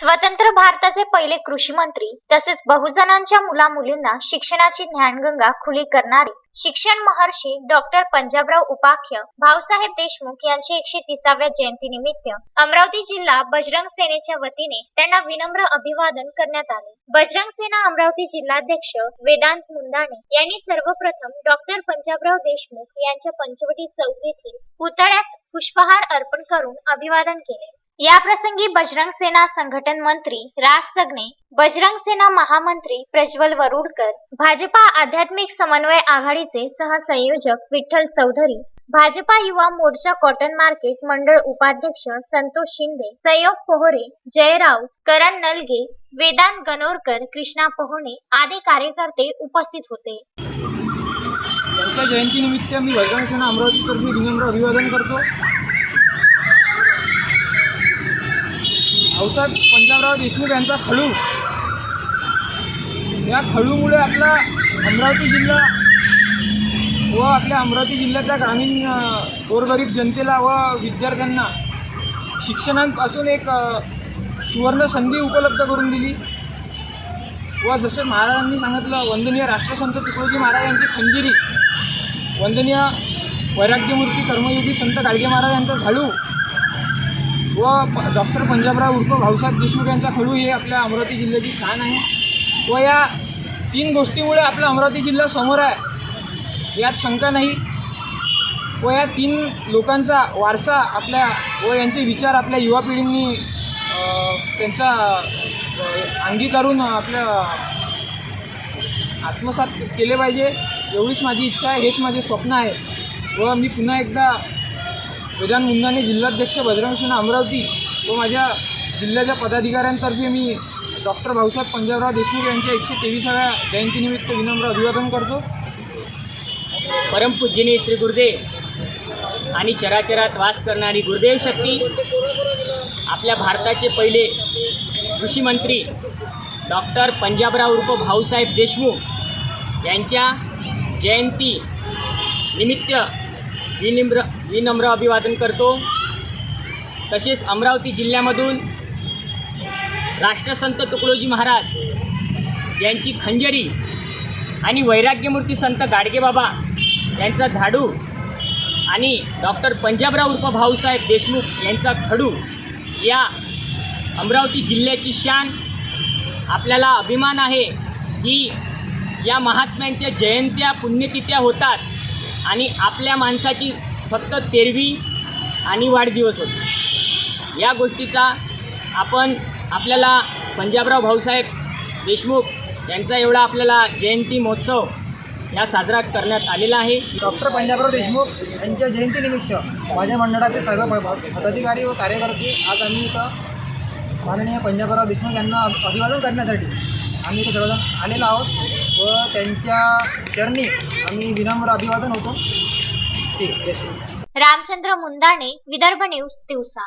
स्वतंत्र भारताचे पहिले कृषी मंत्री तसेच बहुजनांच्या मुला मुलींना शिक्षणाची ज्ञानगंगा खुली करणारे शिक्षण महर्षी डॉक्टर पंजाबराव उपाख्य भाऊसाहेब देशमुख यांचे एकशे तिसाव्या जयंतीनिमित्त अमरावती जिल्हा बजरंग सेनेच्या वतीने त्यांना विनम्र अभिवादन करण्यात आले. बजरंग सेना अमरावती जिल्हाध्यक्ष वेदांत मुंदाणे यांनी सर्वप्रथम डॉक्टर पंजाबराव देशमुख यांच्या पंचवटी चौक येथील पुतळ्यास पुष्पहार अर्पण करून अभिवादन केले. या प्रसंगी बजरंग सेना संघटन मंत्री राज सगणे बजरंग सेना महामंत्री प्रज्वल वरुडकर भाजपा आध्यात्मिक समन्वय आघाडीचे सहसंयोजक विठ्ठल चौधरी भाजपा युवा मोर्चा कॉटन मार्केट मंडळ उपाध्यक्ष संतोष शिंदे संयोग पोहरे जय राऊत करण नलगे वेदांत गणोरकर कृष्णा पोहणे आदी कार्यकर्ते उपस्थित होते. त्यांच्या जयंतीनिमित्त मी भजन सेना अमरावतीतर्फे विनम्र अभिवादन करतो. भाऊसाहेब पंजाबराव देशमुख यांचा खळू. या खळूमुळे आपला अमरावती जिल्हा व आपल्या अमरावती जिल्ह्याच्या ग्रामीण गोरगरीब जनतेला व विद्यार्थ्यांना शिक्षणापासून एक सुवर्ण संधी उपलब्ध करून दिली. व जसे महाराजांनी सांगितलं वंदनीय राष्ट्रसंत तुकडोजी महाराज यांची खंजिरी वंदनीय वैराग्यमूर्ती कर्मयोगी संत गाडगे महाराज यांचा झाडू व डॉक्टर पंजाबराव उर्फ भाऊसाहेब देशमुख यांचा खडू हे आपल्या अमरावती जिल्ह्याची शान आहे. व या तीन गोष्टीमुळे आपला अमरावती जिल्हा समोर आहे. यात शंका नाही. व या तीन लोकांचा वारसा आपल्या व यांचे विचार आपल्या युवा पिढींनी त्यांचा अंगीकारून आपल्या आत्मसात केले पाहिजे. एवढीच माझी इच्छा आहे. हेच माझे स्वप्न आहे. व मी पुन्हा एकदा वेदांत मुंदाने जिल्हाध्यक्ष बजरंग अमरावती व माझ्या जिल्ह्याच्या पदाधिकाऱ्यांतर्फे मी डॉक्टर भाऊसाहेब पंजाबराव देशमुख यांच्या एकशे तेवीसाव्या जयंतीनिमित्त विनम्र अभिवादन करतो. परमपूज्यनीय श्री गुरुदेव आणि चराचरात वास करणारी गुरुदेव शक्ती आपल्या भारताचे पहिले कृषीमंत्री डॉक्टर पंजाबराव उर्फ भाऊसाहेब देशमुख यांच्या जयंती निमित्त विनिम्र विनम्र अभिवादन करतो. तसेच अमरावती जिल्ह्यामधून राष्ट्रसंत तुकडोजी महाराज यांची खंजरी आणि वैराग्यमूर्ती संत गाडगेबाबा यांचा झाडू आणि डॉक्टर पंजाबराव उर्फ भाऊसाहेब देशमुख यांचा खडू या अमरावती जिल्ह्याची शान आपल्याला अभिमान आहे की या महात्म्यांच्या जयंत्या पुण्यतिथ्या होतात. आणि आपल्या माणसाची फक्त तेरवी आणि वाढदिवस होतो. या गोष्टीचा आपण आपल्याला पंजाबराव भाऊसाहेब देशमुख यांचा एवढा आपल्याला जयंती महोत्सव या साजरा करण्यात आलेला आहे. डॉक्टर पंजाबराव देशमुख यांच्या जयंतीनिमित्त माझ्या मंडळाचे सर्व पदाधिकारी व कार्यकर्ते आज आम्ही इथं माननीय पंजाबराव देशमुख यांना अभिवादन करण्यासाठी आम्ही इथं सर्वजण आलेलो आहोत. व त्यांच्या चरणी आम्ही विनम्र अभिवादन होतो. ठीक आहे. रामचंद्र मुंदाणे विदर्भ न्यूज दिवसा